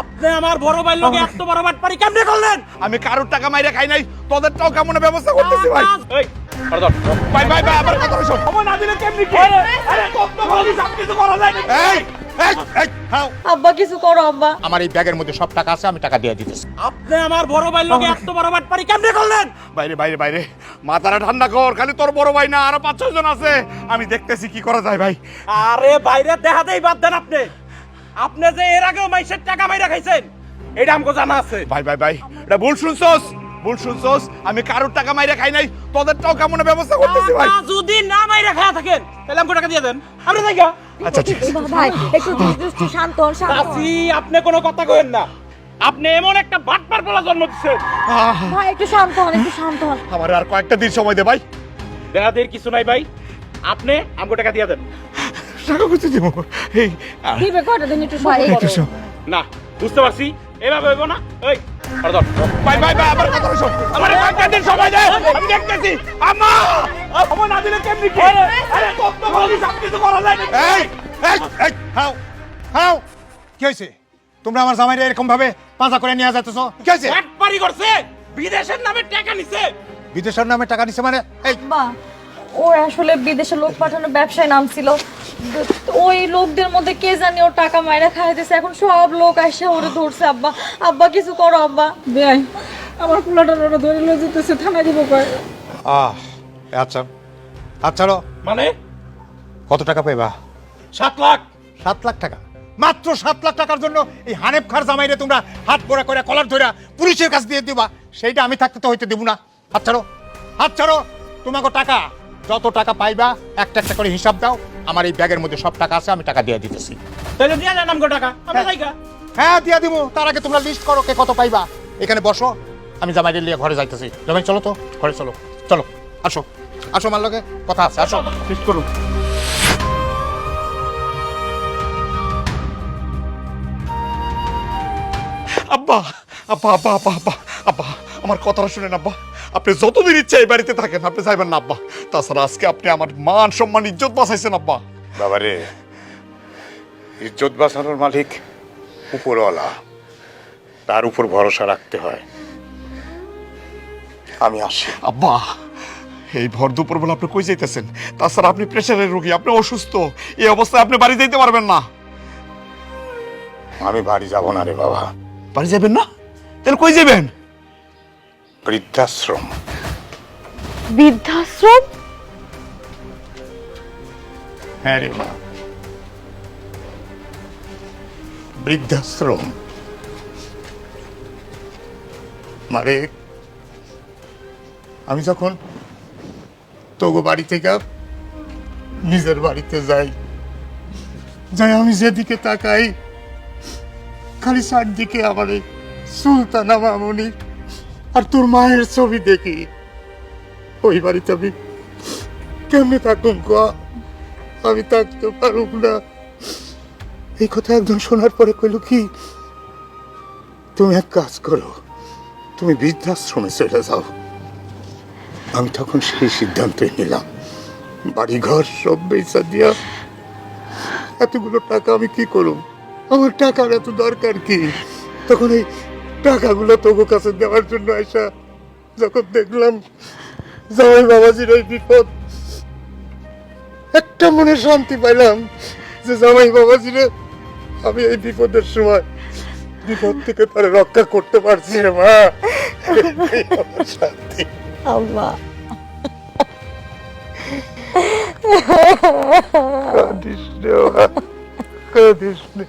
আপনি আমার বড় ভাই লোকে এত বড় বাট পারি কেমনে করলেন? আমি কারোর টাকা মাইরে খাই নাই তোদেরটাও কেমন ব্যবস্থা করতেছি ভাই? এই ভাই ভাই ভাই আমার কথা শোন। সময় না দিলে কেমনি কি? আরে কত বড় সব কিছু করা যায় না এই এই এই হাও। আব্বা কিছু করো আব্বা। আমার এই ব্যাগের মধ্যে সব টাকা আছে আমি টাকা দিয়ে দিতেছি। আপনি আমার বড় ভাই লোকে এত বড় বাট পারি কেমনে করলেন? বাইরে বাইরে বাইরে। মাথাটা ঠান্ডা কর খালি তোর বড় ভাই না আরও পাঁচ ছয় জন আছে। আমি দেখতেছি কি করা যায় ভাই। আরে বাইরে দেখাতেই বাদ দেন আপনি। আপনি যে এর আগেও মাইসের টাকা মাইরা খাইছেন এটা আমাকে জানা আছে। ভাই ভাই ভাই এটা ভুল শুনছস? ভুল শুনছস? আমি কারোর টাকা মাইরে খাই নাই কেমন ব্যবস্থা করতেছি ভাই? যদি না মাইরা খায়া থাকেন তাহলে আমাকে টাকা দিয়ে দেন। আমরা যাই আচ্ছা ঠিক আছে। ভাই একটু ধীরে শান্ত হন শান্ত হন। চাচি আপনি কোনো কথা কইেন না। আপনি এমন একটা বাটপার বলা জন্ম দিচ্ছেন ভাই একটু শান্ত হন একটু শান্ত হন। আমার আর কয়েকটা দিন সময় দে ভাই। দেহাদের কিছু নাই ভাই। আপনি আমাকে টাকা দিয়ে দেন। টাকা দেবো এই আহ, দিবে কয়টা দিন একটু সময় একটু। না বুঝতে পারছি। এভাবে হইব না। এই পর্দন ভাই ভাই ভাই আমার কথা শোন আমার কয়েকটা দিন সময় দে। আমি দেখতেছি। আমা সময় না দিলে কেমনি কি? আরে কত বড় সব কিছু করা যায় না। এই এই এই হাও হাও। কি হয়েছে? তোমরা আমার জামাইরে এরকম ভাবে পাঁচা করে নিয়ে কি হয়েছে? বাটপারি করছে বিদেশের নামে টাকা নিছে। বিদেশের নামে টাকা নিছে মানে? এই ও আসলে বিদেশে লোক পাঠানোর ব্যবসায় নামছিল ওই লোকদের মধ্যে কে জানি ওর টাকা মাইরা খাইতেছে? এখন সব লোক এসে ওরে ধরছে আব্বা। আব্বা কিছু করো আব্বা। বেআই আমার পোলাটার ওরা ধরে লয়ে যেতেছে থানায় দিব কয়। আহ আচ্ছা। আচ্ছা রো, মানে? কত টাকা পাইবা? সাত লাখ। সাত লাখ টাকা। মাত্র সাত লাখ টাকার জন্য এই হানেফ খার জামাইরে তোমরা হাত পোড়া করে কলার ধরে পুলিশের কাছে দিয়ে দিবা। সেইটা আমি থাকতে তো হইতে দিব না। হাত ছাড়ো। হাত ছাড়ো। তোমাকে টাকা। যত টাকা পাইবা একটা একটা করে হিসাব দাও। আমার এই ব্যাগের মধ্যে সব টাকা আছে আমি টাকা দিয়ে দিতেছি। তাহলে দিয়ে দেন আমাকে টাকা। আমরা যাই গা। হ্যাঁ দিয়ে দিব তার আগে তোমরা লিস্ট করো কে কত পাইবা। এখানে বসো। আমি জামাইরে নিয়ে ঘরে যাইতেছি। জামাই চলো তো। ঘরে চলো। চলো। আসো। আসো আমার লগে। কথা আছে আসো। লিস্ট করুন। আব্বা আব্বা আব্বা আব্বা আব্বা আব্বা। আমার কথাটা শুনেন আব্বা। আপনি যতদিন ইচ্ছে এই বাড়িতে থাকেন আপনি চাইবেন না আব্বা। তাছাড়া আজকে আপনি আমার মান সম্মান ইজ্জত বাঁচাইছেন আব্বা। বাবারে ইজ্জত বাঁচানোর মালিক উপরওয়ালা। তার উপর ভরসা রাখতে হয়। আমি আসি। আব্বা এই ভর দুপুর বেলা আপনি কই যাইতেছেন? তাছাড়া আপনি প্রেশারের রোগী আপনি অসুস্থ। এই অবস্থায় আপনি বাড়ি যাইতে পারবেন না। আমি বাড়ি যাব না রে বাবা। বাড়ি যাবেন না? তাহলে কই যাবেন? বৃদ্ধাশ্রম। বৃদ্ধাশ্রম? হ্যাঁ রে মা। বৃদ্ধাশ্রম। মানে আমি যখন তোগো বাড়ি থেকে নিজের বাড়িতে যাই যাই আমি যেদিকে তাকাই খালি চারদিকে আমার এই সুলতানা মামনি আর তোর মায়ের ছবি দেখি। ওই বাড়িতে আমি কেমনে থাকুম আমি থাকতে পারুক না। এই কথা একজন শোনার পরে কইল কি, তুমি এক কাজ করো, তুমি বৃদ্ধাশ্রমে চলে যাও। আমি তখন সেই সিদ্ধান্তই নিলাম। বাড়ি ঘর সব বেচা দিয়া এতগুলো টাকা আমি কি করব আমার টাকার এত দরকার কি? তখন এই টাকাগুলো তবু কাছে দেওয়ার জন্য আইসা যখন দেখলাম জামাই বাবাজির ওই বিপদ একটা মনে শান্তি পাইলাম যে জামাই বাবাজিরে আমি এই বিপদের সময় বিপদ থেকে তারা রক্ষা করতে পারছি রে মা। শান্তি আব্বা কাঁদিস রে মা, কাঁদিস নে।